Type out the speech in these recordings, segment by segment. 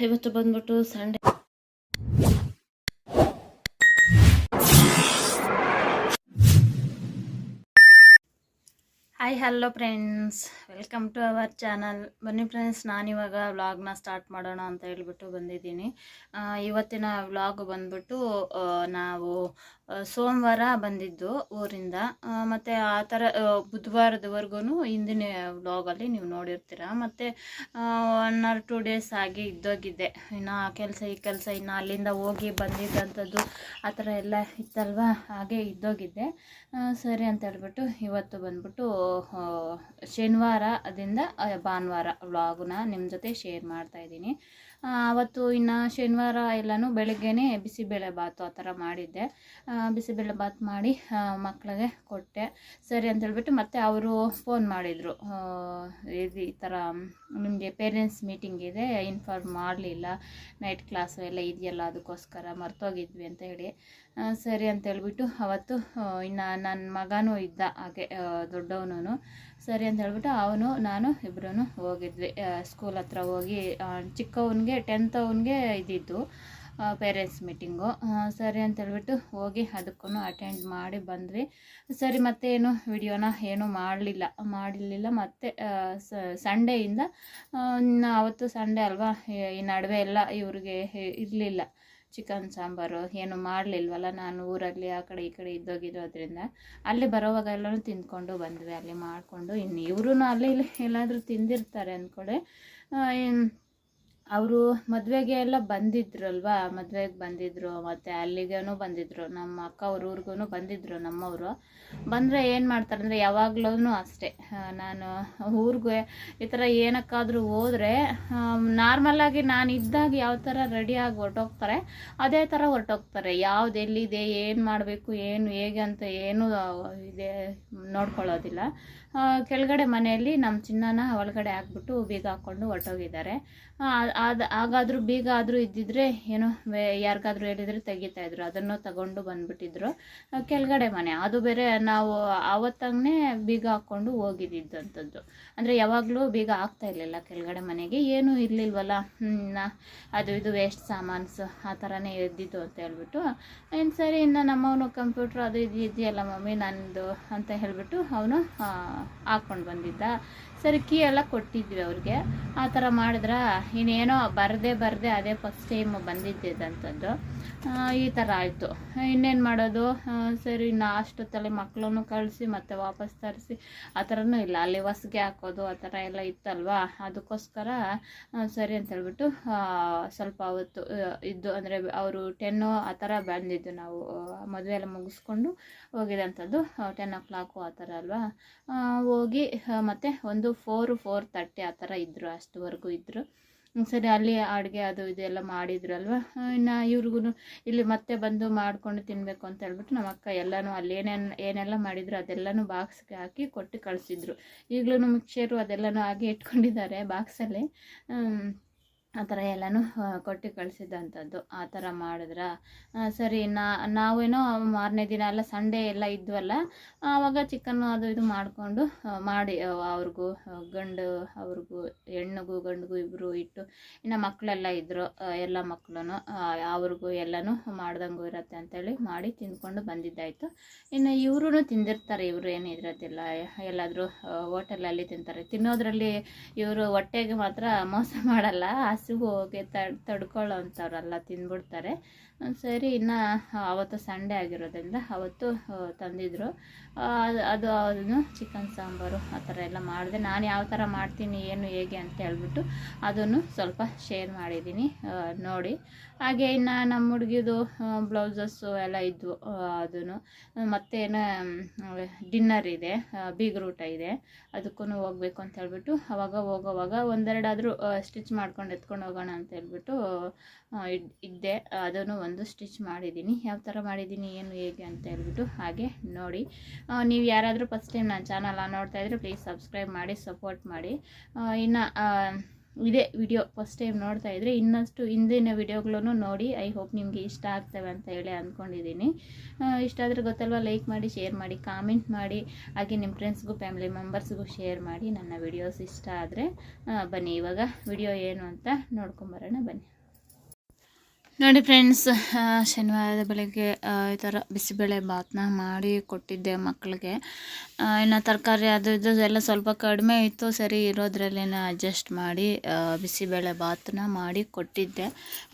ಇವತ್ತು ಬಂದ್ಬಿಟ್ಟು Sunday hi hello friends welcome to our channel ಬನ್ನಿ ಫ್ರೆಂಡ್ಸ್ ನಾನಿವಾಗ ವ್ಲಾಗ್ನ ಸ್ಟಾರ್ಟ್ ಮಾಡೋಣ ಅಂತ ಹೇಳ್ಬಿಟ್ಟು ಬಂದಿದ್ದೀನಿ. ಇವತ್ತಿನ ವ್ಲಾಗ್ ಬಂದ್ಬಿಟ್ಟು ನಾವು ಸೋಮವಾರ ಬಂದಿದ್ದು ಊರಿಂದ. ಮತ್ತು ಆ ಥರ ಬುಧವಾರದವರೆಗೂ ಹಿಂದಿನ ವ್ಲಾಗಲ್ಲಿ ನೀವು ನೋಡಿರ್ತೀರ. ಮತ್ತು ಒನ್ ಆರ್ ಟೂ ಡೇಸ್ ಆಗಿ ಇದ್ದೋಗಿದ್ದೆ ಇನ್ನು ಆ ಕೆಲಸ, ಈ ಕೆಲಸ ಇನ್ನು ಅಲ್ಲಿಂದ ಹೋಗಿ ಬಂದಿದ್ದಂಥದ್ದು ಆ ಥರ ಎಲ್ಲ ಇತ್ತಲ್ವ? ಹಾಗೆ ಇದ್ದೋಗಿದ್ದೆ ಸರಿ ಅಂತ ಹೇಳ್ಬಿಟ್ಟು ಇವತ್ತು ಬಂದ್ಬಿಟ್ಟು ಶನಿವಾರದಿಂದ ಭಾನುವಾರ ವ್ಲಾಗನ್ನ ನಿಮ್ಮ ಜೊತೆ ಶೇರ್ ಮಾಡ್ತಾ ಇದ್ದೀನಿ. ಆ, ಅವತ್ತು ಇನ್ನು ಶನಿವಾರ ಎಲ್ಲನೂ ಬೆಳಗ್ಗೆನೇ ಬಿಸಿಬೇಳೆ ಬಾತು ಆ ಥರ ಮಾಡಿದ್ದೆ. ಬಿಸಿಬೇಳೆ ಬಾತ್ ಮಾಡಿ ಮಕ್ಕಳಿಗೆ ಕೊಟ್ಟೆ. ಸರಿ ಅಂತ ಹೇಳ್ಬಿಟ್ಟು ಮತ್ತೆ ಅವರು ಫೋನ್ ಮಾಡಿದರು. ಇದು ಈ ಥರ ನಿಮಗೆ ಪೇರೆಂಟ್ಸ್ ಮೀಟಿಂಗ್ ಇದೆ ಇನ್ಫಾರ್ಮ್ ಮಾಡಲಿಲ್ಲ ನೈಟ್ ಕ್ಲಾಸು ಎಲ್ಲ ಇದೆಯಲ್ಲ ಅದಕ್ಕೋಸ್ಕರ ಮರ್ತೋಗಿದ್ವಿ ಅಂತ ಹೇಳಿ. ಸರಿ ಅಂತ ಹೇಳ್ಬಿಟ್ಟು ಅವತ್ತು ಇನ್ನು ನನ್ನ ಮಗನೂ ಇದ್ದ ಹಾಗೆ ದೊಡ್ಡವನು ಸರಿ ಅಂತ ಹೇಳ್ಬಿಟ್ಟು ಅವನು, ನಾನು ಇಬ್ಬರೂ ಹೋಗಿದ್ವಿ. ಸ್ಕೂಲ್ ಹತ್ರ ಹೋಗಿ ಚಿಕ್ಕವನಿಗೆ ಟೆಂತ್ ಅವನಿಗೆ ಇದ್ದಿದ್ದು ಪೇರೆಂಟ್ಸ್ ಮೀಟಿಂಗು ಸರಿ ಅಂತ ಹೇಳ್ಬಿಟ್ಟು ಹೋಗಿ ಅದಕ್ಕೂ ಅಟೆಂಡ್ ಮಾಡಿ ಬಂದ್ವಿ. ಸರಿ ಮತ್ತೆ ಏನು ವಿಡಿಯೋನ ಏನು ಮಾಡಲಿಲ್ಲ. ಮಾಡಲಿಲ್ಲ ಮತ್ತೆ ಸಂಡೇಯಿಂದ ಅವತ್ತು ಸಂಡೇ ಅಲ್ವಾ ಈ ನಡುವೆ ಎಲ್ಲ ಇವ್ರಿಗೆ ಇರಲಿಲ್ಲ. ಚಿಕನ್, ಸಾಂಬಾರು ಏನು ಮಾಡಲಿಲ್ವಲ್ಲ, ನಾನು ಊರಲ್ಲಿ ಆ ಕಡೆ ಈ ಕಡೆ ಇದ್ದೋಗಿರೋದ್ರಿಂದ. ಅಲ್ಲಿ ಬರೋವಾಗ ಎಲ್ಲರೂ ತಿಂದ್ಕೊಂಡು ಬಂದ್ವಿ. ಅಲ್ಲಿ ಮಾಡಿಕೊಂಡು ಇನ್ನು ಇವ್ರೂ ಅಲ್ಲಿ ಇಲ್ಲಿ ಎಲ್ಲಾದರೂ ತಿಂದಿರ್ತಾರೆ ಅಂದ್ಕೊಳ್ಳಿ ಅವರು ಮದುವೆಗೆ ಎಲ್ಲ ಬಂದಿದ್ರಲ್ವಾ? ಮದುವೆಗೆ ಬಂದಿದ್ದರು ಮತ್ತು ಅಲ್ಲಿಗೂ ಬಂದಿದ್ದರು ನಮ್ಮ ಅಕ್ಕ ಅವ್ರ ಊರಿಗೂ ಬಂದಿದ್ದರು ನಮ್ಮವರು. ಬಂದರೆ ಏನು ಮಾಡ್ತಾರೆ ಅಂದರೆ ಯಾವಾಗ್ಲೂ ಅಷ್ಟೇ. ನಾನು ಊರಿಗೆ, ಈ ಥರ ಏನಕ್ಕಾದರೂ ಹೋದರೆ ನಾರ್ಮಲಾಗಿ ನಾನು ಇದ್ದಾಗ ಯಾವ ಥರ ರೆಡಿಯಾಗಿ ಹೊರಟೋಗ್ತಾರೆ, ಅದೇ ಥರ ಹೊರಟೋಗ್ತಾರೆ. ಯಾವ್ದು ಎಲ್ಲಿದೆ, ಏನು ಮಾಡಬೇಕು, ಏನು ಹೇಗೆ ಅಂತ ಏನು ಇದೆ ನೋಡ್ಕೊಳ್ಳೋದಿಲ್ಲ. ಕೆಳಗಡೆ ಮನೆಯಲ್ಲಿ ನಮ್ಮ ಚಿನ್ನನ ಒಳಗಡೆ ಹಾಕ್ಬಿಟ್ಟು ಬೀಗ ಹಾಕ್ಕೊಂಡು ಹೊರಟೋಗಿದ್ದಾರೆ. ಅದು ಹಾಗಾದರೂ ಬೀಗ ಆದರೂ ಇದ್ದಿದ್ರೆ ಏನೋ ಯಾರಿಗಾದ್ರೂ ಹೇಳಿದರೆ ತೆಗಿತಾಯಿದ್ರು ಅದನ್ನು ತಗೊಂಡು ಬಂದ್ಬಿಟ್ಟಿದ್ರು. ಕೆಳಗಡೆ ಮನೆ. ಅದು ಬೇರೆ ನಾವು ಆವತ್ತಂಗೆ ಬೀಗ ಹಾಕ್ಕೊಂಡು ಹೋಗಿದ್ದಂಥದ್ದು ಅಂದರೆ ಯಾವಾಗಲೂ ಬೀಗ ಆಗ್ತಾ ಇರಲಿಲ್ಲ ಕೆಳಗಡೆ ಮನೆಗೆ. ಏನೂ ಇರಲಿಲ್ವಲ್ಲ? ಅದು ಇದು ವೇಸ್ಟ್ ಸಾಮಾನ್ಸು, ಆ ಥರನೇ ಇದ್ದಿದ್ದು ಅಂತ ಹೇಳ್ಬಿಟ್ಟು ಇನ್ನು ಸರಿ ಇನ್ನು ನಮ್ಮವನು ಕಂಪ್ಯೂಟ್ರ್ ಅದು ಇದು ಇದೆಯಲ್ಲ ಮಮ್ಮಿ, ನಂದು ಅಂತ ಹೇಳಿಬಿಟ್ಟು ಅವನು ಹಾಕ್ಕೊಂಡು ಬಂದಿದ್ದ. ಸರಿ, ಕೀ ಎಲ್ಲ ಕೊಟ್ಟಿದ್ವಿ ಅವ್ರಿಗೆ. ಆ ಥರ ಮಾಡಿದ್ರ ಇನ್ನೇನೋ ಬರದೆ ಬರದೆ ಅದೇ ಫಸ್ಟ್ ಟೈಮ್ ಬಂದಿದ್ದಂಥದ್ದು ಈ ಥರ ಆಯಿತು. ಇನ್ನೇನು ಮಾಡೋದು? ಸರಿ, ಇನ್ನು ಅಷ್ಟೊತ್ತಲ್ಲಿ ಮಕ್ಕಳನ್ನು ಕಳಿಸಿ, ಮತ್ತೆ ವಾಪಸ್ ತರಿಸಿ. ಆ ಥರನೂ ಇಲ್ಲ. ಅಲ್ಲಿ ಹೊಸ್ಗೆ ಹಾಕೋದು, ಆ ಥರ ಎಲ್ಲ ಇತ್ತಲ್ವಾ? ಅದಕ್ಕೋಸ್ಕರ ಸರಿ ಅಂತ ಹೇಳ್ಬಿಟ್ಟು ಸ್ವಲ್ಪ ಅವತ್ತು ಇದ್ದು, ಅಂದರೆ ಅವರು ಟೆನ್ನು ಆ ಥರ ಬಂದಿದ್ದು ನಾವು. ಮದುವೆ ಎಲ್ಲ ಮುಗಿಸ್ಕೊಂಡು ಹೋಗಿದಂಥದ್ದು ಟೆನ್ ಓ ಕ್ಲಾಕು ಆ ಥರ ಅಲ್ವಾ? ಹೋಗಿ ಮತ್ತೆ ಒಂದು ಫೋರು ಫೋರ್ ತರ್ಟಿ ಆ ಥರ ಇದ್ದರು ಅಷ್ಟುವರೆಗೂ ಇದ್ದರು ಸರಿ, ಅಲ್ಲಿ ಅಡುಗೆ ಅದು ಇದು ಎಲ್ಲ ಮಾಡಿದ್ರಲ್ವ? ಇನ್ನು ಇವ್ರಿಗೂ ಇಲ್ಲಿ ಮತ್ತೆ ಬಂದು ಮಾಡಿಕೊಂಡು ತಿನ್ನಬೇಕು ಅಂತ ಹೇಳ್ಬಿಟ್ಟು ನಮ್ಮ ಅಕ್ಕ ಎಲ್ಲನೂ ಅಲ್ಲಿ ಏನೇನು, ಏನೆಲ್ಲ ಮಾಡಿದ್ರು ಅದೆಲ್ಲನೂ ಬಾಕ್ಸ್ಗೆ ಹಾಕಿ ಕೊಟ್ಟು ಕಳಿಸಿದ್ರು. ಈಗಲೂ ಮಿಕ್ಸರು ಅದೆಲ್ಲನೂ ಹಾಗೆ ಇಟ್ಕೊಂಡಿದ್ದಾರೆ ಬಾಕ್ಸಲ್ಲಿ ಆ ಥರ ಎಲ್ಲನೂ ಕೊಟ್ಟು ಕಳಿಸಿದ್ದಂಥದ್ದು ಆ ಥರ ಮಾಡಿದ್ರ ಸರಿ, ನಾ, ನಾವೇನೋ ಮಾರನೇ ದಿನ ಎಲ್ಲ ಸಂಡೇ ಎಲ್ಲ ಇದ್ವಲ್ಲ, ಆವಾಗ ಚಿಕನ್ನು ಅದು ಇದು ಮಾಡಿಕೊಂಡು ಮಾಡಿ ಅವ್ರಿಗೂ ಗಂಡು, ಅವ್ರಿಗೂ, ಹೆಣ್ಣಿಗೂ, ಗಂಡಿಗೂ ಇಬ್ಬರು ಇಟ್ಟು, ಇನ್ನು ಮಕ್ಕಳೆಲ್ಲ ಇದ್ದರು ಎಲ್ಲ ಮಕ್ಕಳು ಅವ್ರಿಗೂ ಎಲ್ಲನೂ ಮಾಡ್ದಂಗೂ ಇರತ್ತೆ ಅಂತೇಳಿ ಮಾಡಿ ತಿಂದ್ಕೊಂಡು ಬಂದಿದ್ದಾಯಿತು. ಇನ್ನು ಇವರು ತಿಂದಿರ್ತಾರೆ, ಇವರು ಏನು ಇರೋದಿಲ್ಲ ಎಲ್ಲಾದರೂ ಹೋಟೆಲಲ್ಲಿ ತಿಂತಾರೆ. ತಿನ್ನೋದ್ರಲ್ಲಿ ಇವರು ಹೊಟ್ಟೆಗೆ ಮಾತ್ರ ಮೋಸ ಮಾಡಲ್ಲ ಹಸಿವು ಹೋಗಿ ತಡ್ ತಡ್ಕೊಳ್ಳೋ ಅಂಥವ್ರೆಲ್ಲ ತಿಂದ್ಬಿಡ್ತಾರೆ. ಸರಿ, ಇನ್ನು ಆವತ್ತು ಸಂಡೇ ಆಗಿರೋದ್ರಿಂದ ಅವತ್ತು ತಂದಿದ್ದರು ಅದು- ಅದು ಅದನ್ನು ಚಿಕನ್ ಸಾಂಬಾರು, ಆ ಥರ ಎಲ್ಲ ಮಾಡಿದೆ. ನಾನು ಯಾವ ಥರ ಮಾಡ್ತೀನಿ, ಏನು, ಹೇಗೆ ಅಂತ ಹೇಳ್ಬಿಟ್ಟು ಅದನ್ನು ಸ್ವಲ್ಪ ಶೇರ್ ಮಾಡಿದ್ದೀನಿ ನೋಡಿ. ಹಾಗೆ ಇನ್ನು ನಮ್ಮ ಹುಡುಗಿದು ಬ್ಲೌಸಸ್ಸು ಎಲ್ಲ ಇದ್ವು ಅದನ್ನು. ಮತ್ತೇನು ಡಿನ್ನರ್ ಇದೆ ಬೀಗ್ರೂಟ ಇದೆ. ಅದಕ್ಕೂ ಹೋಗಬೇಕು ಅಂತ ಹೇಳ್ಬಿಟ್ಟು ಅವಾಗ ಹೋಗೋವಾಗ ಒಂದೆರಡಾದರೂ ಸ್ಟಿಚ್ ಮಾಡ್ಕೊಂಡು ಎತ್ಕೊಂಡು ಹೋಗೋಣ ಅಂತ ಹೇಳ್ಬಿಟ್ಟು ಇದ್ದೆ. ಅದನ್ನು ಒಂದು ಸ್ಟಿಚ್ ಮಾಡಿದ್ದೀನಿ. ಯಾವ ಥರ ಮಾಡಿದ್ದೀನಿ, ಏನು ಹೇಗೆ ಅಂತ ಹೇಳ್ಬಿಟ್ಟು ಹಾಗೆ ನೋಡಿ. ನೀವು ಯಾರಾದರೂ ಫಸ್ಟ್ ಟೈಮ್ ನನ್ನ ಚಾನಲ್ ನೋಡ್ತಾ ಇದ್ರೆ ಪ್ಲೀಸ್ ಸಬ್ಸ್ಕ್ರೈಬ್ ಮಾಡಿ ಸಪೋರ್ಟ್ ಮಾಡಿ. ಇನ್ನು ಇದೇ ವಿಡಿಯೋ ಫಸ್ಟ್ ಟೈಮ್ ನೋಡ್ತಾ ಇದ್ರೆ ಇನ್ನಷ್ಟು ಹಿಂದಿನ ವಿಡಿಯೋಗಳನ್ನು ನೋಡಿ. ಐ ಹೋಪ್ ನಿಮಗೆ ಇಷ್ಟ ಆಗ್ತವೆ ಅಂತ ಹೇಳಿ ಅಂದ್ಕೊಂಡಿದ್ದೀನಿ ಇಷ್ಟ ಆದರೆ ಗೊತ್ತಲ್ವ ಲೈಕ್ ಮಾಡಿ ಶೇರ್ ಮಾಡಿ ಕಾಮೆಂಟ್ ಮಾಡಿ. ಹಾಗೆ ನಿಮ್ಮ ಫ್ರೆಂಡ್ಸ್ಗೂ ಫ್ಯಾಮಿಲಿ ಮೆಂಬರ್ಸ್ಗೂ ಶೇರ್ ಮಾಡಿ. ನನ್ನ ವಿಡಿಯೋಸ್ ಇಷ್ಟ ಆದರೆ ಬನ್ನಿ. ಇವಾಗ ವಿಡಿಯೋ ಏನು ಅಂತ ನೋಡ್ಕೊಂಬರೋಣ ಬನ್ನಿ. ನೋಡಿ ಫ್ರೆಂಡ್ಸ್ ಶನಿವಾರದ ಬೆಳಗ್ಗೆ ಈ ಥರ ಬಿಸಿಬೇಳೆ ಭಾತನ್ನ ಮಾಡಿ ಕೊಟ್ಟಿದ್ದೆ ಮಕ್ಕಳಿಗೆ ಇನ್ನು ತರಕಾರಿ ಅದು ಇದು ಎಲ್ಲ ಸ್ವಲ್ಪ ಕಡಿಮೆ ಇತ್ತು, ಸರಿ ಇರೋದ್ರಲ್ಲೇನ ಅಡ್ಜಸ್ಟ್ ಮಾಡಿ ಬಿಸಿಬೇಳೆ ಭಾತನ್ನ ಮಾಡಿ ಕೊಟ್ಟಿದ್ದೆ.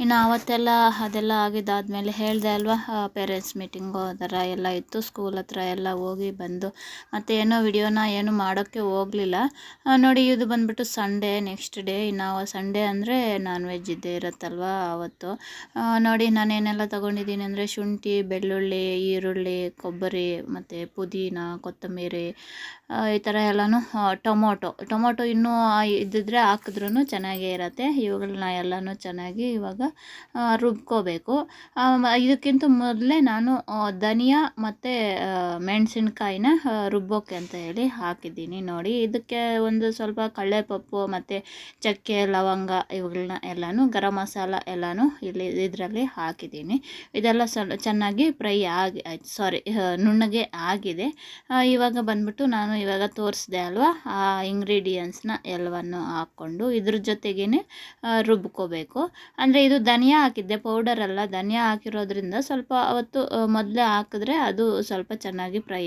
ಇನ್ನು ಆವತ್ತೆಲ್ಲ ಅದೆಲ್ಲ ಆಗಿದ್ದಾದಮೇಲೆ ಹೇಳಿದೆ ಅಲ್ವಾ ಪೇರೆಂಟ್ಸ್ ಮೀಟಿಂಗು ಆ ಥರ ಎಲ್ಲ ಇತ್ತು ಸ್ಕೂಲ್ ಹತ್ರ ಎಲ್ಲ ಹೋಗಿ ಬಂದು, ಮತ್ತು ಏನೋ ವಿಡಿಯೋನ ಏನು ಮಾಡೋಕ್ಕೆ ಹೋಗಲಿಲ್ಲ. ನೋಡಿ ಇದು ಬಂದ್ಬಿಟ್ಟು ಸಂಡೇ ನೆಕ್ಸ್ಟ್ ಡೇ ಇನ್ನು ಸಂಡೇ ಅಂದರೆ ನಾನ್ ವೆಜ್ ಇದ್ದೇ ಇರುತ್ತಲ್ವ ಆವತ್ತು ನೋಡಿ, ನಾನೇನೆಲ್ಲ ತೊಗೊಂಡಿದ್ದೀನಿ ಅಂದರೆ ಶುಂಠಿ, ಬೆಳ್ಳುಳ್ಳಿ, ಈರುಳ್ಳಿ, ಕೊಬ್ಬರಿ, ಮತ್ತು ಪುದೀನ, ಕೊತ್ತಂಬರಿ ಈ ಥರ ಎಲ್ಲನೂ ಟೊಮೊಟೊ. ಟೊಮೊಟೊ ಇನ್ನೂ ಇದ್ದಿದ್ರೆ ಹಾಕಿದ್ರೂ ಚೆನ್ನಾಗೇ ಇರುತ್ತೆ. ಇವುಗಳನ್ನ ಎಲ್ಲನೂ ಚೆನ್ನಾಗಿ ಇವಾಗ ರುಬ್ಕೋಬೇಕು. ಇದಕ್ಕಿಂತ ಮೊದಲೇ ನಾನು ಧನಿಯಾ ಮತ್ತು ಮೆಣಸಿನ್ಕಾಯಿನ ರುಬ್ಬೋಕೆ ಅಂತ ಹೇಳಿ ಹಾಕಿದ್ದೀನಿ. ನೋಡಿ, ಇದಕ್ಕೆ ಒಂದು ಸ್ವಲ್ಪ ಕಳ್ಳೆಪಪ್ಪು ಮತ್ತು ಚಕ್ಕೆ, ಲವಂಗ ಇವುಗಳನ್ನ ಎಲ್ಲನೂ, ಗರಂ ಮಸಾಲ ಎಲ್ಲನೂ ಇಲ್ಲಿ ಇದರಲ್ಲಿ ಹಾಕಿದ್ದೀನಿ. ಇದೆಲ್ಲ ಸ್ವಲ್ಪ ಚೆನ್ನಾಗಿ ಫ್ರೈ ಆಗಿ ಸಾರಿ ನುಣ್ಣಗೆ ಆಗಿದೆ. ಇವಾಗ ಬಂದ್ಬಿಟ್ಟು ನಾನು ಇವಾಗ ತೋರಿಸಿದೆ ಅಲ್ವಾ, ಆ ಇಂಗ್ರೀಡಿಯೆಂಟ್ಸ್ನ ಎಲ್ಲವನ್ನು ಹಾಕ್ಕೊಂಡು ಇದ್ರ ಜೊತೆಗೇ ರುಬ್ಕೋಬೇಕು. ಅಂದರೆ ಇದು ಧನಿಯಾ ಹಾಕಿದ್ದೆ, ಪೌಡರ್ ಅಲ್ಲ, ಧನಿಯಾ ಹಾಕಿರೋದ್ರಿಂದ ಸ್ವಲ್ಪ ಅವತ್ತು ಮೊದಲೇ ಹಾಕಿದ್ರೆ ಅದು ಸ್ವಲ್ಪ ಚೆನ್ನಾಗಿ ಫ್ರೈ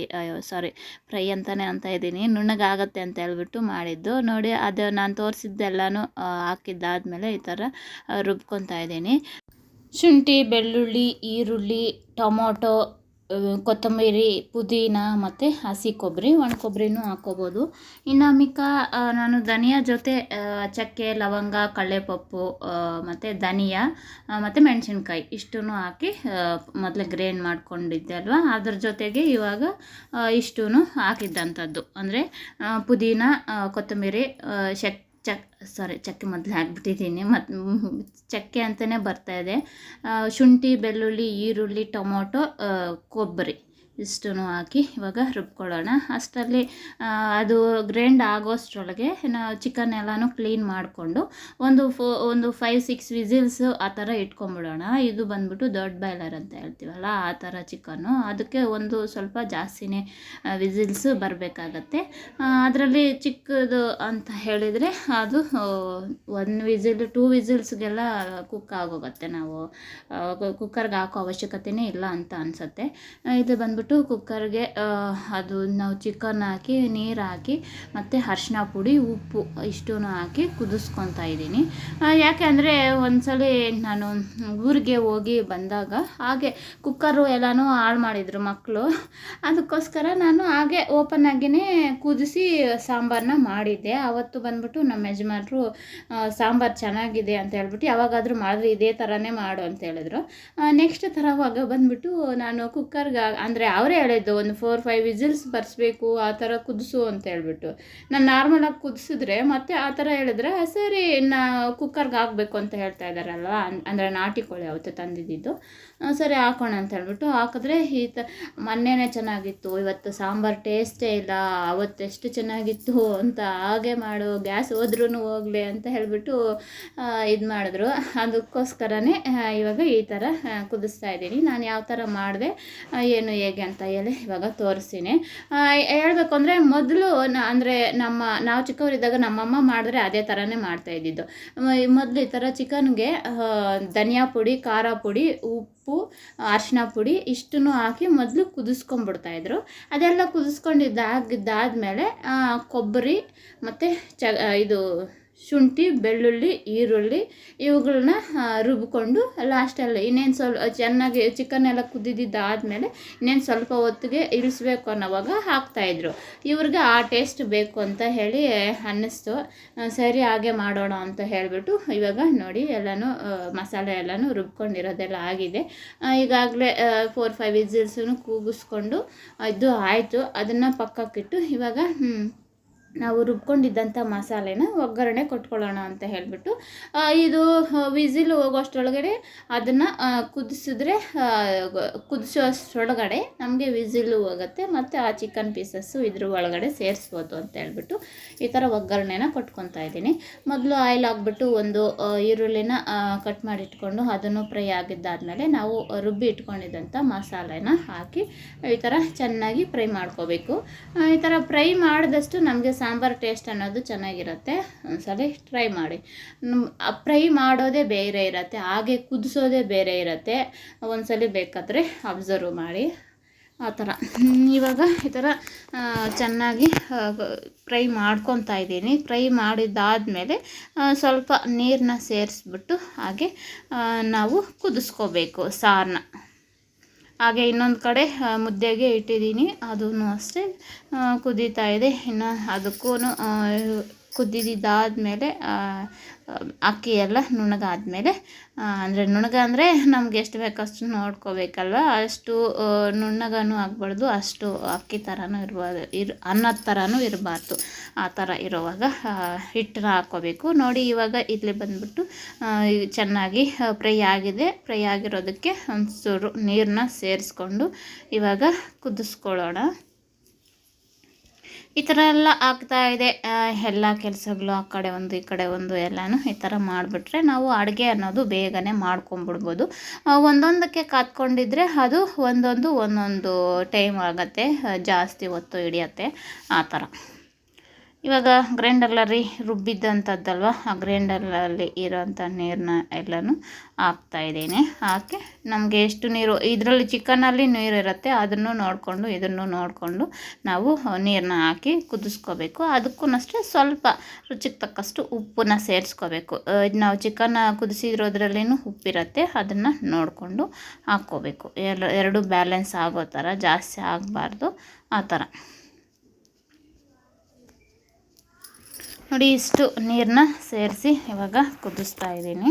ಸಾರಿ, ಫ್ರೈ ಅಂತಲೇ ಅಂತ ಇದ್ದೀನಿ, ನುಣ್ಣಗಾಗತ್ತೆ ಅಂತ ಹೇಳ್ಬಿಟ್ಟು ಮಾಡಿದ್ದು. ನೋಡಿ, ಅದು ನಾನು ತೋರಿಸಿದ್ದೆಲ್ಲನೂ ಹಾಕಿದ್ದಾದಮೇಲೆ ಈ ಥರ ರುಬ್ಕೊತಾ ಇದ್ದೀನಿ. ಶುಂಠಿ, ಬೆಳ್ಳುಳ್ಳಿ, ಈರುಳ್ಳಿ, ಟೊಮೊಟೊ ಕೊತ್ತಂಬರಿ, ಪುದೀನ ಮತ್ತು ಹಸಿ ಕೊಬ್ಬರಿ ಒಣ ಕೊಬ್ಬರಿನೂ ಹಾಕ್ಕೋಬೋದು. ಇನ್ನು ಮಿಕ್ಕ ನಾನು ಧನಿಯಾ ಜೊತೆ ಚಕ್ಕೆ ಲವಂಗ, ಕಡಲೆಪಪ್ಪು ಮತ್ತು ಧನಿಯಾ ಮತ್ತು ಮೆಣಸಿನ್ಕಾಯಿ ಇಷ್ಟೂ ಹಾಕಿ ಮೊದಲೇ ಗ್ರೈಂಡ್ ಮಾಡ್ಕೊಂಡಿದ್ದೆ ಅಲ್ವಾ? ಅದ್ರ ಜೊತೆಗೆ ಇವಾಗ ಇಷ್ಟೂ ಹಾಕಿದ್ದಂಥದ್ದು. ಅಂದರೆ ಪುದೀನ ಕೊತ್ತಂಬರಿ ಶಕ್ ಚಕ್ ಸಾರಿ ಚಕ್ಕೆ ಮೊದಲು ಹಾಕ್ಬಿಟ್ಟಿದ್ದೀನಿ. ಮತ್ತು ಚಕ್ಕೆ ಅಂತಲೇ ಬರ್ತಾಯಿದೆ ಶುಂಠಿ ಬೆಳ್ಳುಳ್ಳಿ ಈರುಳ್ಳಿ ಟೊಮೊಟೊ ಕೊಬ್ಬರಿ. ಇಷ್ಟನ್ನು ಹಾಕಿ ಇವಾಗ ರುಬ್ಕೊಳ್ಳೋಣ. ಅಷ್ಟರಲ್ಲಿ ಅದು ಗ್ರೈಂಡ್ ಆಗೋಷ್ಟರೊಳಗೆ ನಾವು ಚಿಕನ್ ಎಲ್ಲನೂ ಕ್ಲೀನ್ ಮಾಡಿಕೊಂಡು ಒಂದು ಫೋ, ಒಂದು ಫೈವ್, ಸಿಕ್ಸ್ ವಿಸಿಲ್ಸು ಆ ಥರ ಇಟ್ಕೊಂಬಿಡೋಣ. ಇದು ಬಂದ್ಬಿಟ್ಟು ದೊಡ್ಡ ಬಾಯ್ಲರ್ ಅಂತ ಹೇಳ್ತೀವಲ್ಲ, ಆ ಥರ ಚಿಕನ್ನು. ಅದಕ್ಕೆ ಒಂದು ಸ್ವಲ್ಪ ಜಾಸ್ತಿನೇ ವಿಸಿಲ್ಸು ಬರಬೇಕಾಗತ್ತೆ. ಅದರಲ್ಲಿ ಚಿಕ್ಕದು ಅಂತ ಹೇಳಿದರೆ ಅದು ಒನ್ ವಿಸಿಲ್, ಟೂ ವಿಸಿಲ್ಸ್ಗೆಲ್ಲ ಕುಕ್ ಆಗೋಗುತ್ತೆ ನಾವು. ಕುಕ್ಕರ್ಗೆ ಹಾಕೋ ಅವಶ್ಯಕತೆಯೇ ಇಲ್ಲ ಅಂತ ಅನಿಸುತ್ತೆ. ಇದು ಬಂದ್ಬಿಟ್ಟು ಕುಕ್ಕರ್ಗೆ ಅದು ನಾವು ಚಿಕನ್ ಹಾಕಿ, ನೀರು ಹಾಕಿ, ಮತ್ತು ಅರ್ಶಿನ ಪುಡಿ, ಉಪ್ಪು ಇಷ್ಟೂ ಹಾಕಿ ಕುದಿಸ್ಕೊತಾ ಇದ್ದೀನಿ. ಯಾಕೆಂದರೆ ಒಂದ್ಸಲ ನಾನು ಊರಿಗೆ ಹೋಗಿ ಬಂದಾಗ ಹಾಗೆ ಕುಕ್ಕರು ಎಲ್ಲನೂ ಹಾಳು ಮಾಡಿದರು ಮಕ್ಕಳು ಅದಕ್ಕೋಸ್ಕರ ನಾನು ಹಾಗೆ ಓಪನ್ ಆಗಿಯೇ ಕುದಿಸಿ ಸಾಂಬಾರನ್ನ ಮಾಡಿದ್ದೆ. ಆವತ್ತು ಬಂದ್ಬಿಟ್ಟು ನಮ್ಮ ಯಜಮಾನರು ಸಾಂಬಾರು ಚೆನ್ನಾಗಿದೆ ಅಂತ ಹೇಳ್ಬಿಟ್ಟು ಯಾವಾಗಾದರೂ ಮಾಡಿದ್ರೆ ಇದೇ ಥರನೇ ಮಾಡು ಅಂತ ಹೇಳಿದ್ರು. ನೆಕ್ಸ್ಟ್ ಥರವಾಗ ಬಂದ್ಬಿಟ್ಟು ನಾನು ಕುಕ್ಕರ್ಗೆ, ಅಂದರೆ ಅವರೇ ಹೇಳಿದ್ದು, ಒಂದು ಫೋರ್ ಫೈವ್ ವಿಸಿಲ್ಸ್ ಬರ್ಸ್ಬೇಕು, ಆ ಥರ ಕುದಿಸು ಅಂತ ಹೇಳ್ಬಿಟ್ಟು. ನಾನು ನಾರ್ಮಲಾಗಿ ಕುದಿಸಿದ್ರೆ ಮತ್ತೆ ಆ ಥರ ಹೇಳಿದ್ರೆ ಸರಿ, ಇನ್ನು ಕುಕ್ಕರ್ಗೆ ಹಾಕಬೇಕು ಅಂತ ಹೇಳ್ತಾ ಇದ್ದಾರಲ್ವ ಅಂದರೆ ನಾಟಿ ಕೋಳಿ ಅವತ್ತು ತಂದಿದ್ದು ಸರಿ ಹಾಕೋಣ ಅಂತ ಹೇಳ್ಬಿಟ್ಟು ಹಾಕಿದ್ರೆ ಈ ತ ಮೊನ್ನೆನೇ ಚೆನ್ನಾಗಿತ್ತು, ಇವತ್ತು ಸಾಂಬಾರು ಟೇಸ್ಟೇ ಇಲ್ಲ ಅವತ್ತೆಷ್ಟು ಚೆನ್ನಾಗಿತ್ತು ಅಂತ ಹಾಗೆ ಮಾಡು, ಗ್ಯಾಸ್ ಹೋದ್ರೂ ಹೋಗಲಿ ಅಂತ ಹೇಳಿಬಿಟ್ಟು ಇದು ಮಾಡಿದ್ರು. ಅದಕ್ಕೋಸ್ಕರನೇ ಇವಾಗ ಈ ಥರ ಕುದಿಸ್ತಾ ಇದ್ದೀನಿ. ನಾನು ಯಾವ ಥರ ಮಾಡಿದೆ ಏನು ಹೇಗೆ ಅಂತ ಹೇಳಿ ಇವಾಗ ತೋರಿಸ್ತೀನಿ. ಹೇಳಬೇಕು ಅಂದರೆ ಮೊದಲು ಅಂದರೆ ನಮ್ಮ, ನಾವು ಚಿಕ್ಕವರಿದ್ದಾಗ ನಮ್ಮಮ್ಮ ಮಾಡಿದ್ರೆ ಅದೇ ಥರನೇ ಮಾಡ್ತಾ ಇದ್ದಿದ್ದು. ಮೊದಲು ಈ ಥರ ಚಿಕನ್ಗೆ ಧನಿಯಾ ಪುಡಿ, ಖಾರ ಪುಡಿ, ಉಪ್ಪು ಅರಿಶಿನ ಪುಡಿ ಇಷ್ಟನ್ನು ಹಾಕಿ ಮೊದಲು ಕುದಿಸ್ಕೊಂಡ್ಬಿಡ್ತಾಯಿದ್ರು ಅದೆಲ್ಲ ಕುದಿಸ್ಕೊಂಡಿದ್ದಾಗಿದ್ದಾದಮೇಲೆ ಕೊಬ್ಬರಿ ಮತ್ತು ಚ ಇದು ಶುಂಠಿ, ಬೆಳ್ಳುಳ್ಳಿ, ಈರುಳ್ಳಿ ಇವುಗಳನ್ನ ರುಬ್ಕೊಂಡು ಲಾಸ್ಟಲ್ಲಿ ಇನ್ನೇನು ಸ್ವಲ್ಪ ಚೆನ್ನಾಗಿ ಚಿಕನ್ ಎಲ್ಲ ಕುದಿದಿದ್ದಾದಮೇಲೆ ಇನ್ನೇನು ಸ್ವಲ್ಪ ಹೊತ್ತಿಗೆ ಇಳಿಸ್ಬೇಕು ಅನ್ನೋವಾಗ ಹಾಕ್ತಾಯಿದ್ರು. ಇವ್ರಿಗೆ ಆ ಟೇಸ್ಟ್ ಬೇಕು ಅಂತ ಹೇಳಿ ಅನ್ನಿಸ್ತು. ಸರಿ ಹಾಗೆ ಮಾಡೋಣ ಅಂತ ಹೇಳಿಬಿಟ್ಟು ಇವಾಗ ನೋಡಿ ಎಲ್ಲನೂ ಮಸಾಲೆ ಎಲ್ಲನೂ ರುಬ್ಕೊಂಡಿರೋದೆಲ್ಲ ಆಗಿದೆ. ಈಗಾಗಲೇ ಫೋರ್ ಫೈವ್ ವಿಸಿಲ್ಸನ್ನು ಕೂಗಿಸ್ಕೊಂಡು ಇದು ಆಯಿತು. ಅದನ್ನು ಪಕ್ಕಕ್ಕಿಟ್ಟು ಇವಾಗ ನಾವು ರುಬ್ಕೊಂಡಿದ್ದಂಥ ಮಸಾಲೆನ ಒಗ್ಗರಣೆ ಕೊಟ್ಕೊಳ್ಳೋಣ ಅಂತ ಹೇಳಿಬಿಟ್ಟು ಇದು ವಿಸಿಲ್ ಹೋಗೋಷ್ಟರೊಳಗಡೆ ಅದನ್ನು ಕುದಿಸಿದ್ರೆ ಕುದಿಸೋಷ್ಟೊಳಗಡೆ ನಮಗೆ ವಿಸಿಲು ಹೋಗುತ್ತೆ ಮತ್ತು ಆ ಚಿಕನ್ ಪೀಸಸ್ಸು ಇದ್ರ ಒಳಗಡೆ ಸೇರಿಸ್ಬೋದು ಅಂತ ಹೇಳ್ಬಿಟ್ಟು ಈ ಥರ ಒಗ್ಗರಣೆನ ಕೊಟ್ಕೊತಾ ಇದ್ದೀನಿ. ಮೊದಲು ಆಯಿಲ್ ಹಾಕ್ಬಿಟ್ಟು ಒಂದು ಈರುಳ್ಳಿನ ಕಟ್ ಮಾಡಿಟ್ಕೊಂಡು ಅದನ್ನು ಫ್ರೈ ಆಗಿದ್ದಾದಮೇಲೆ ನಾವು ರುಬ್ಬಿ ಇಟ್ಕೊಂಡಿದ್ದಂಥ ಮಸಾಲೆನ ಹಾಕಿ ಈ ಥರ ಚೆನ್ನಾಗಿ ಫ್ರೈ ಮಾಡ್ಕೋಬೇಕು. ಈ ಥರ ಫ್ರೈ ಮಾಡಿದಷ್ಟು ನಮಗೆ ಸಾಂಬಾರು ಟೇಸ್ಟ್ ಅನ್ನೋದು ಚೆನ್ನಾಗಿರುತ್ತೆ. ಒಂದ್ಸಲ ಟ್ರೈ ಮಾಡಿ. ಫ್ರೈ ಮಾಡೋದೇ ಬೇರೆ ಇರುತ್ತೆ. ಹಾಗೆ ಕುದಿಸೋದೇ ಬೇರೆ ಇರುತ್ತೆ. ಒಂದ್ಸಲ ಬೇಕಾದರೆ ಅಬ್ಸರ್ವ್ ಮಾಡಿ. ಆ ಥರ. ಇವಾಗ ಈ ಥರ ಚೆನ್ನಾಗಿ ಫ್ರೈ ಮಾಡ್ಕೊತಾ ಇದ್ದೀನಿ. ಫ್ರೈ ಮಾಡಿದ್ದಾದಮೇಲೆ ಸ್ವಲ್ಪ ನೀರನ್ನ ಸೇರಿಸ್ಬಿಟ್ಟು ಹಾಗೆ ನಾವು ಕುದಿಸ್ಕೋಬೇಕು ಸಾರನ್ನ ಹಾಗೆ ಇನ್ನೊಂದು ಕಡೆ ಮುದ್ದೆಗೆ ಇಟ್ಟಿದ್ದೀನಿ. ಅದೂ ಅಷ್ಟೇ ಕುದೀತಾ ಇದೆ. ಇನ್ನು ಅದಕ್ಕೂ ಕುದ್ದಿದ್ದಾದಮೇಲೆ ಅಕ್ಕಿ ಎಲ್ಲ ನುಣಗಾದಮೇಲೆ ಅಂದರೆ ನುಣಗ ಅಂದರೆ ನಮ್ಗೆ ಎಷ್ಟು ಬೇಕು ಅಷ್ಟು ನೋಡ್ಕೋಬೇಕಲ್ವ? ಅಷ್ಟು ನುಣ್ಣಗೂ ಆಗ್ಬಾರ್ದು, ಅಷ್ಟು ಅಕ್ಕಿ ಥರನೂ ಇರ್ಬಾರ್ದು, ಇರ್, ಅನ್ನದ ಥರನೂ ಇರಬಾರ್ದು. ಆ ಥರ ಇರುವಾಗ ಹಿಟ್ಟನ್ನ ಹಾಕ್ಕೋಬೇಕು. ನೋಡಿ ಇವಾಗ ಇಲ್ಲಿ ಬಂದ್ಬಿಟ್ಟು ಚೆನ್ನಾಗಿ ಫ್ರೈ ಆಗಿದೆ. ಫ್ರೈ ಆಗಿರೋದಕ್ಕೆ ಒಂಚೂರು ನೀರನ್ನ ಸೇರಿಸ್ಕೊಂಡು ಇವಾಗ ಕುದಿಸ್ಕೊಳ್ಳೋಣ. ಈ ಥರ ಎಲ್ಲ ಆಗ್ತಾ ಇದೆ. ಎಲ್ಲ ಕೆಲಸಗಳು ಆ ಕಡೆ ಒಂದು, ಈ ಕಡೆ ಒಂದು ಎಲ್ಲನೂ ಈ ಥರ ಮಾಡಿಬಿಟ್ರೆ ನಾವು ಅಡುಗೆ ಅನ್ನೋದು ಬೇಗನೆ ಮಾಡ್ಕೊಂಬಿಡ್ಬೋದು. ಒಂದೊಂದಕ್ಕೆ ಕಾತ್ಕೊಂಡಿದ್ರೆ ಅದು ಒಂದೊಂದು ಒಂದೊಂದು ಟೈಮ್ ಆಗುತ್ತೆ. ಜಾಸ್ತಿ ಹೊತ್ತು ಹಿಡಿಯತ್ತೆ. ಆ ಥರ ಇವಾಗ ಗ್ರೈಂಡರ್ಲಲ್ಲಿ ರುಬ್ಬಿದ್ದಂಥದ್ದಲ್ವ ಆ ಗ್ರೈಂಡರ್ಲಲ್ಲಿ ಇರೋಂಥ ನೀರನ್ನ ಎಲ್ಲನೂ ಹಾಕ್ತಾ ಇದ್ದೀನಿ. ಹಾಕಿ ನಮಗೆ ಎಷ್ಟು ನೀರು, ಇದರಲ್ಲಿ ಚಿಕನಲ್ಲಿ ನೀರು ಇರುತ್ತೆ ಅದನ್ನು ನೋಡಿಕೊಂಡು, ಇದನ್ನು ನೋಡಿಕೊಂಡು ನಾವು ನೀರನ್ನ ಹಾಕಿ ಕುದಿಸ್ಕೋಬೇಕು. ಅದಕ್ಕೂ ಅಷ್ಟೇ ಸ್ವಲ್ಪ ರುಚಿಗೆ ತಕ್ಕಷ್ಟು ಉಪ್ಪನ್ನ ಸೇರಿಸ್ಕೋಬೇಕು. ಇದು ನಾವು ಚಿಕನ್ ಕುದಿಸಿರೋದ್ರಲ್ಲೇನು ಉಪ್ಪಿರುತ್ತೆ, ಅದನ್ನು ನೋಡಿಕೊಂಡು ಹಾಕ್ಕೋಬೇಕು. ಎರಡು ಬ್ಯಾಲೆನ್ಸ್ ಆಗೋ ಥರ, ಜಾಸ್ತಿ ಆಗಬಾರ್ದು, ಆ ಥರ. ನೋಡಿ, ಇಷ್ಟು ನೀರನ್ನ ಸೇರಿಸಿ ಇವಾಗ ಕುದಿಸ್ತಾ ಇದ್ದೀನಿ.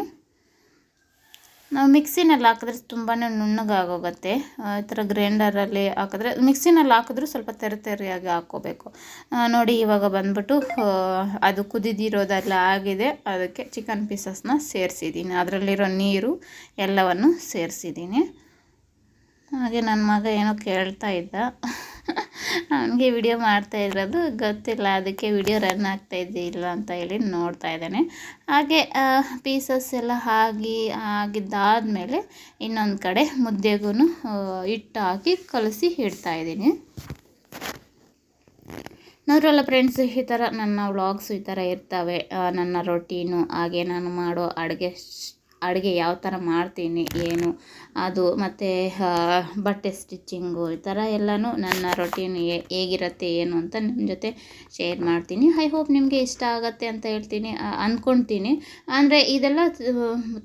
ನಾವು ಮಿಕ್ಸಿನಲ್ಲಿ ಹಾಕಿದ್ರೆ ತುಂಬಾ ನುಣ್ಣಗಾಗೋಗುತ್ತೆ. ಈ ಥರ ಗ್ರೈಂಡರಲ್ಲಿ ಹಾಕಿದ್ರೆ, ಮಿಕ್ಸಿನಲ್ಲಿ ಹಾಕಿದ್ರೂ ಸ್ವಲ್ಪ ತೆರೆ ತೆರೆಯಾಗಿ ಹಾಕ್ಕೋಬೇಕು. ನೋಡಿ, ಇವಾಗ ಬಂದ್ಬಿಟ್ಟು ಅದು ಕುದಿದಿರೋದೆಲ್ಲ ಆಗಿದೆ. ಅದಕ್ಕೆ ಚಿಕನ್ ಪೀಸಸ್ನ ಸೇರಿಸಿದ್ದೀನಿ. ಅದರಲ್ಲಿರೋ ನೀರು ಎಲ್ಲವನ್ನು ಸೇರಿಸಿದ್ದೀನಿ. ಹಾಗೆ ನನ್ನ ಮಗ ಏನೋ ಕೇಳ್ತಾ ಇದ್ದ. ಅವನಿಗೆ ವಿಡಿಯೋ ಮಾಡ್ತಾ ಇರೋದು ಗೊತ್ತಿಲ್ಲ, ಅದಕ್ಕೆ ವಿಡಿಯೋ ರನ್ ಆಗ್ತಾ ಇಲ್ಲ ಅಂತ ಹೇಳಿ ನೋಡ್ತಾ ಇದ್ದಾನೆ. ಹಾಗೆ ಪೀಸಸ್ ಎಲ್ಲ ಆಗಿ, ಆಗಿದ್ದಾದಮೇಲೆ ಇನ್ನೊಂದು ಕಡೆ ಮುದ್ದೆಗೂ ಹಿಟ್ಟು ಹಾಕಿ ಕಲಸಿ ಇಡ್ತಾ ಇದ್ದೀನಿ. ನೋಡ್ರಲ್ಲ ಫ್ರೆಂಡ್ಸ್ ಈ ಥರ ನನ್ನ ವ್ಲಾಗ್ಸು ಈ ಥರ ಇರ್ತವೆ. ನನ್ನ ರೊಟೀನು ಹಾಗೆ ನಾನು ಮಾಡೋ ಅಡುಗೆ ಅಡುಗೆ ಯಾವ ಥರ ಮಾಡ್ತೀನಿ, ಏನು ಅದು ಮತ್ತು ಬಟ್ಟೆ ಸ್ಟಿಚ್ಚಿಂಗು ಈ ಥರ ಎಲ್ಲನೂ ನನ್ನ ರೊಟೀನ್ ಹೇಗಿರುತ್ತೆ ಏನು ಅಂತ ನಿಮ್ಮ ಜೊತೆ ಶೇರ್ ಮಾಡ್ತೀನಿ. ಐ ಹೋಪ್ ನಿಮಗೆ ಇಷ್ಟ ಆಗತ್ತೆ ಅಂತ ಹೇಳ್ತೀನಿ ಅಂದ್ಕೊಳ್ತೀನಿ ಅಂದರೆ ಇದೆಲ್ಲ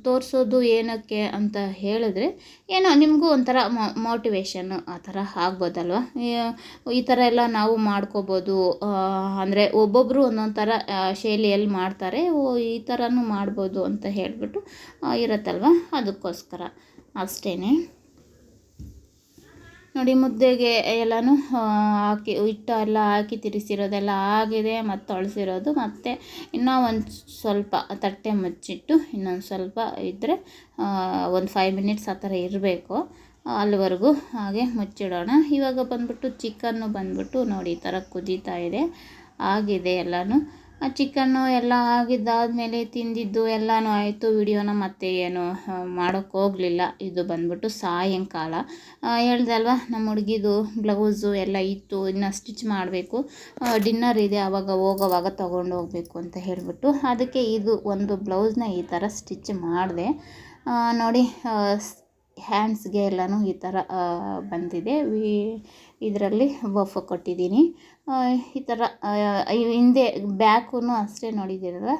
ತೋರಿಸೋದು ಏನಕ್ಕೆ ಅಂತ ಹೇಳಿದ್ರೆ, ಏನೋ ನಿಮಗೂ ಒಂಥರ ಮೋಟಿವೇಶನ್ನು ಆ ಥರ ಆಗ್ಬೋದಲ್ವ? ಈ- ಈ ಥರ ಎಲ್ಲ ನಾವು ಮಾಡ್ಕೋಬೋದು ಅಂದರೆ ಒಬ್ಬೊಬ್ಬರು ಒಂದೊಂದು ಥರ ಶೈಲಿಯಲ್ಲಿ ಮಾಡ್ತಾರೆ, ಓ, ಈ ಥರನೂ ಮಾಡ್ಬೋದು ಅಂತ ಹೇಳಿಬಿಟ್ಟು ಇರುತ್ತಲ್ವ? ಅದಕ್ಕೋಸ್ಕರ. ಅಷ್ಟೇ ನೋಡಿ ಮುದ್ದೆಗೆ ಎಲ್ಲನೂ ಹಾಕಿ, ಹಿಟ್ಟು ಎಲ್ಲ ಹಾಕಿ ತಿರಿಸಿರೋದೆಲ್ಲ ಆಗಿದೆ, ಮತ್ತು ತೊಳಸಿರೋದು, ಮತ್ತು ಇನ್ನೂ ಒಂದು ಸ್ವಲ್ಪ ತಟ್ಟೆ ಮುಚ್ಚಿಟ್ಟು ಇನ್ನೊಂದು ಸ್ವಲ್ಪ ಇದ್ದರೆ ಒಂದು ಫೈವ್ ಮಿನಿಟ್ಸ್ ಆ ಥರ ಇರಬೇಕು. ಅಲ್ಲಿವರೆಗೂ ಹಾಗೆ ಮುಚ್ಚಿಡೋಣ. ಇವಾಗ ಬಂದ್ಬಿಟ್ಟು ಚಿಕನ್ನು ಬಂದ್ಬಿಟ್ಟು ನೋಡಿ ಈ ಥರ ಕುದೀತಾ ಇದೆ. ಆಗಿದೆ ಎಲ್ಲನೂ. ಆ ಚಿಕನ್ನು ಎಲ್ಲ ಆಗಿದ್ದಾದಮೇಲೆ ತಿಂದಿದ್ದು ಎಲ್ಲನೂ ಆಯಿತು. ವಿಡಿಯೋನ ಮತ್ತೆ ಏನು ಮಾಡೋಕ್ಕೆ ಹೋಗಲಿಲ್ಲ. ಇದು ಬಂದ್ಬಿಟ್ಟು ಸಾಯಂಕಾಲ. ಹೇಳ್ದೆ ಅಲ್ವಾ ನಮ್ಮ ಹುಡುಗಿದು ಬ್ಲೌಸು ಎಲ್ಲ ಇತ್ತು, ಇನ್ನು ಸ್ಟಿಚ್ ಮಾಡಬೇಕು. ಡಿನ್ನರ್ ಇದೆ ಆವಾಗ ಹೋಗೋವಾಗ ತೊಗೊಂಡು ಹೋಗಬೇಕು ಅಂತ ಹೇಳಿಬಿಟ್ಟು ಅದಕ್ಕೆ ಇದು ಒಂದು ಬ್ಲೌಸ್ನ ಈ ಥರ ಸ್ಟಿಚ್ ಮಾಡಿದೆ. ನೋಡಿ ಹ್ಯಾಂಡ್ಸ್ಗೆ ಎಲ್ಲನೂ ಈ ಥರ ಬಂದಿದೆ. ವಿ, ಇದರಲ್ಲಿ ಬಫ್ ಕೊಟ್ಟಿದ್ದೀನಿ. ಈ ಥರ ಹಿಂದೆ ಬ್ಯಾಕೂ ಅಷ್ಟೇ ನೋಡಿದ್ದೀರಲ್ಲ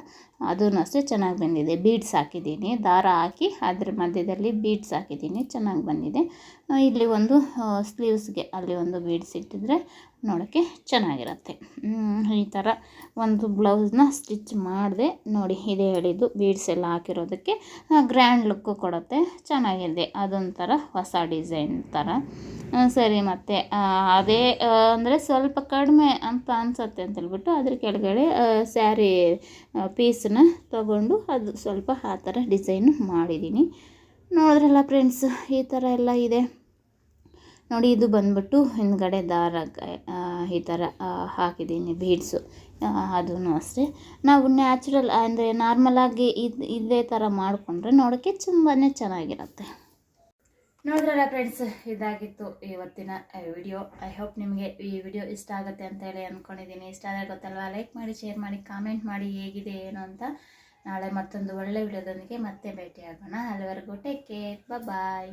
ಅದೂ ಅಷ್ಟೇ ಚೆನ್ನಾಗಿ ಬಂದಿದೆ. ಬೀಡ್ಸ್ ಹಾಕಿದ್ದೀನಿ. ದಾರ ಹಾಕಿ ಅದ್ರ ಮಧ್ಯದಲ್ಲಿ ಬೀಡ್ಸ್ ಹಾಕಿದ್ದೀನಿ. ಚೆನ್ನಾಗಿ ಬಂದಿದೆ. ಇಲ್ಲಿ ಒಂದು ಸ್ಲೀವ್ಸ್ಗೆ ಅಲ್ಲಿ ಒಂದು ಬೀಡ್ಸ್ ಇಟ್ಟಿದ್ರೆ ನೋಡೋಕ್ಕೆ ಚೆನ್ನಾಗಿರುತ್ತೆ. ಈ ಥರ ಒಂದು ಬ್ಲೌಸ್ನ ಸ್ಟಿಚ್ ಮಾಡಿದೆ. ನೋಡಿ, ಇದೇ ಹೇಳಿದ್ದು ಬೀಡ್ಸ್ ಎಲ್ಲ ಹಾಕಿರೋದಕ್ಕೆ. ಗ್ರ್ಯಾಂಡ್ ಲುಕ್ಕು ಕೊಡುತ್ತೆ. ಚೆನ್ನಾಗಿದೆ. ಅದೊಂಥರ ಹೊಸ ಡಿಸೈನ್ ಥರ. ಸರಿ ಮತ್ತು ಅದೇ ಅಂದರೆ ಸ್ವಲ್ಪ ಕಡಿಮೆ ಅಂತ ಅನಿಸುತ್ತೆ ಅಂತ ಹೇಳ್ಬಿಟ್ಟು ಅದ್ರ ಕೆಳಗಡೆ ಸ್ಯಾರಿ ಪೀಸನ್ನ ತಗೊಂಡು ಅದು ಸ್ವಲ್ಪ ಆ ಥರ ಡಿಸೈನು ಮಾಡಿದ್ದೀನಿ. ನೋಡಿದ್ರಲ್ಲ ಫ್ರೆಂಡ್ಸ್, ಈ ಥರ ಎಲ್ಲ ಇದೆ. ನೋಡಿ, ಇದು ಬಂದ್ಬಿಟ್ಟು ಹಿಂದ್ಗಡೆ ದಾರ ಈ ಥರ ಹಾಕಿದ್ದೀನಿ ಬೀಡ್ಸು. ಅದೂ ಅಷ್ಟೇ. ನಾವು ನ್ಯಾಚುರಲ್ ಅಂದರೆ ನಾರ್ಮಲಾಗಿ ಇದು ಇದೇ ಥರ ಮಾಡಿಕೊಂಡ್ರೆ ನೋಡೋಕ್ಕೆ ತುಂಬಾ ಚೆನ್ನಾಗಿರುತ್ತೆ. ನೋಡಿದ್ರಲ್ಲ ಫ್ರೆಂಡ್ಸ್ ಇದಾಗಿತ್ತು ಇವತ್ತಿನ ವಿಡಿಯೋ ಐ ಹೋಪ್ ನಿಮಗೆ ಈ ವಿಡಿಯೋ ಇಷ್ಟ ಆಗುತ್ತೆ ಅಂತ ಹೇಳಿ ಅಂದ್ಕೊಂಡಿದ್ದೀನಿ ಇಷ್ಟ ಆದರೆ ಗೊತ್ತಲ್ವಾ? ಲೈಕ್ ಮಾಡಿ ಶೇರ್ ಮಾಡಿ ಕಾಮೆಂಟ್ ಮಾಡಿ ಹೇಗಿದೆ, ಏನು ಅಂತ ನಾಳೆ ಮತ್ತೊಂದು ಒಳ್ಳೆ ವಿಡಿಯೋದೊಂದಿಗೆ ಮತ್ತೆ ಭೇಟಿಯಾಗೋಣ. ಅಲ್ಲಿವರೆಗೂ ಟೇಕ್ ಕೇರ್ ಬಾಯ್